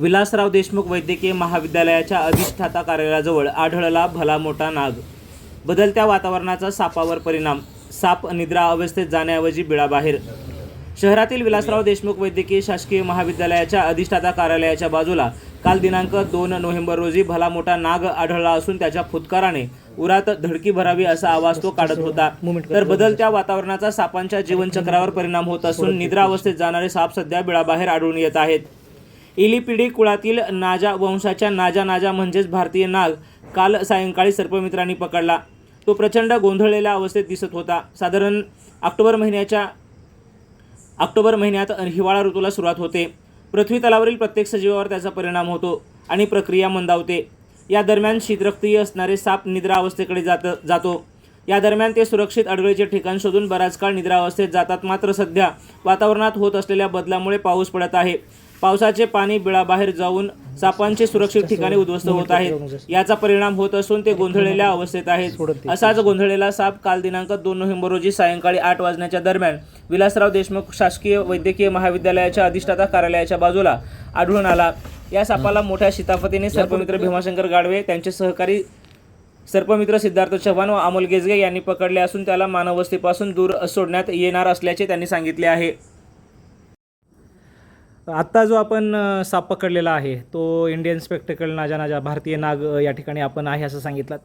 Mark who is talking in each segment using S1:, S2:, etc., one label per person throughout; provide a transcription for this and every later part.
S1: विलासराव देशमुख वैद्यकीय महाविद्यालयाच्या अधिष्ठाता कार्यालयाजवळ आढळला भला मोठा नाग. बदलत्या वातावरणाचा सापावर परिणाम साप निद्रा अवस्थेत जाण्याऐवजी बिळाबाहेर. शहरातील विलासराव देशमुख वैद्यकीय शासकीय महाविद्यालयाच्या अधिष्ठाता कार्यालयाच्या बाजूला काल दिनांक दोन नोव्हेंबर रोजी भला मोठा नाग आढळला असून त्याच्या फुतकाराने उरात धडकी भरावी असा आवाज तो काढत होता. तर बदलत्या वातावरणाचा सापांच्या जीवनचक्रावर परिणाम होत असून निद्रा अवस्थेत जाणारे साप सध्या बिळाबाहेर आढळून येत आहेत. इलिपिडी कुळातील नाजा वंशाच्या नाजा नाजा म्हणजेच भारतीय नाग काल सायंकाळी सर्पमित्रांनी पकडला. तो प्रचंड गोंधळलेल्या अवस्थेत दिसत होता. साधारण ऑक्टोबर महिन्याच्या ऑक्टोबर महिन्यात हिवाळा ऋतूला सुरुवात होते. पृथ्वी तलावरील प्रत्येक सजीवावर त्याचा परिणाम होतो आणि प्रक्रिया मंदावते. या दरम्यान शीतरक्तीय असणारे साप निद्रा अवस्थेकडे जात जातो. या दरम्यान ते सुरक्षित अडगळीचे ठिकाण शोधून बराच काळ निद्रा अवस्थेत जातात. मात्र सध्या वातावरणात होत असलेल्या बदलामुळे पाऊस पडत आहे. पावसाचे पाणी बिळाबाहेर जाऊन सापांचे सुरक्षित ठिकाणी उद्ध्वस्त होत आहेत. याचा परिणाम होत असून ते गोंधळलेल्या अवस्थेत आहेत. असाच गोंधळलेला साप काल दिनांक दोन नोव्हेंबर रोजी सायंकाळी आठ वाजण्याच्या दरम्यान विलासराव देशमुख शासकीय वैद्यकीय महाविद्यालयाच्या अधिष्ठाता कार्यालयाच्या बाजूला आढळून आला. या सापाला मोठ्या शिताफतीने सर्पमित्र भीमाशंकर गाडवे त्यांचे सहकारी सर्पमित्र सिद्धार्थ चव्हाण व अमोल गेजगे यांनी पकडले असून त्याला मानववस्तीपासून दूर सोडण्यात येणार असल्याचे त्यांनी सांगितले आहे. आत्ता जो आपण साप पकडलेला आहे तो इंडियन स्पेक्टिकल नाजा नाजा भारतीय नाग या ठिकाणी आपण आहे असं सांगितलं.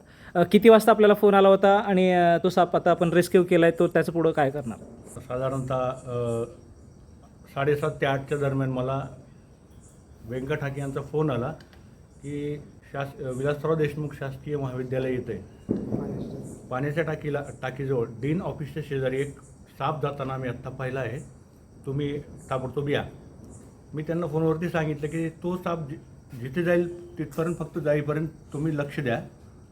S1: किती वाजता आपल्याला फोन आला होता आणि तो साप आता आपण रेस्क्यू केला आहे तो त्याचं पुढं काय करणार?
S2: साधारणतः साडेसात ते आठच्या दरम्यान मला व्यंकट हाके यांचा फोन आला की शास विलासराव देशमुख शासकीय महाविद्यालय येते पाण्याच्या टाकीला टाकीजवळ डीन ऑफिसच्या शेजारी एक साप जाताना आम्ही आत्ता पाहिला आहे. तुम्ही ताबडतोब या. मी त्यांना फोनवरती सांगितलं की तो साप जि जिथे जाईल तिथपर्यंत फक्त जाईपर्यंत तुम्ही लक्ष द्या.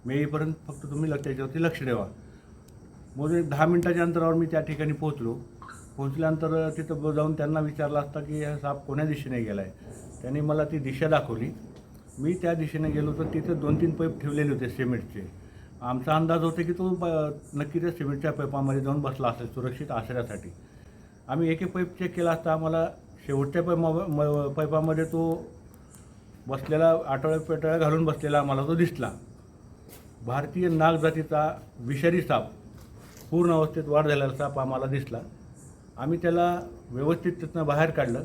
S2: मी येईपर्यंत फक्त तुम्ही लक्ष त्याच्यावरती लक्ष द्यावा म्हणून एक दहा मिनटाच्या अंतरावर मी त्या ठिकाणी पोहोचलो. पोहोचल्यानंतर तिथं जाऊन त्यांना विचारलं असता की हा साप कोण्या दिशेने गेला आहे त्यांनी मला ती दिशा दाखवली. मी त्या दिशेने गेलो तर तिथे दोन तीन पाईप ठेवलेले होते सिमेंटचे. आमचा अंदाज होता की तो ब नक्की त्या सिमेंटच्या पाईपामध्ये जाऊन बसला असेल सुरक्षित आश्रयासाठी. आम्ही एक एक पाईप चेक केला असता आम्हाला शेवटच्या पैमा म- पाईपामध्ये तो बसलेला आठवड्या पेटळ्या घालून बसलेला आम्हाला तो दिसला. भारतीय नाग जातीचा विषारी साप पूर्ण अवस्थेत वाढ झालेला साप आम्हाला दिसला. आम्ही त्याला व्यवस्थित तिथनं बाहेर काढलं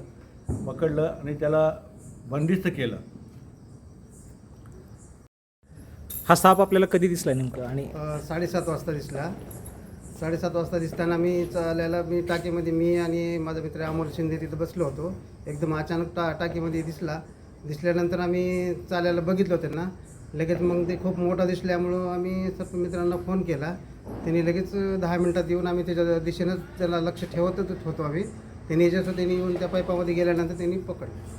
S2: पकडलं आणि त्याला बंदिस्त केलं.
S1: हा साप आपल्याला कधी दिसला नेमकं? आणि
S3: अ, साडेसात वाजता दिसला. साडेसात वाजता दिसताना मी चालायला मी टाकीमध्ये मी आणि माझा मित्र अमोल शिंदे तिथं बसलो होतो. एकदम अचानक टा टाकीमध्ये दिसला. दिसल्यानंतर आम्ही चालायला बघितलं त्यांना. लगेच मग ते खूप मोठा दिसल्यामुळं आम्ही सर्व मित्रांना फोन केला. त्यांनी लगेच दहा मिनटात येऊन आम्ही त्याच्या दिशेनंच त्याला लक्ष ठेवतच होतो आम्ही. त्यांनी जसं त्यांनी येऊन त्या पाईपामध्ये गेल्यानंतर त्यांनी पकडलं.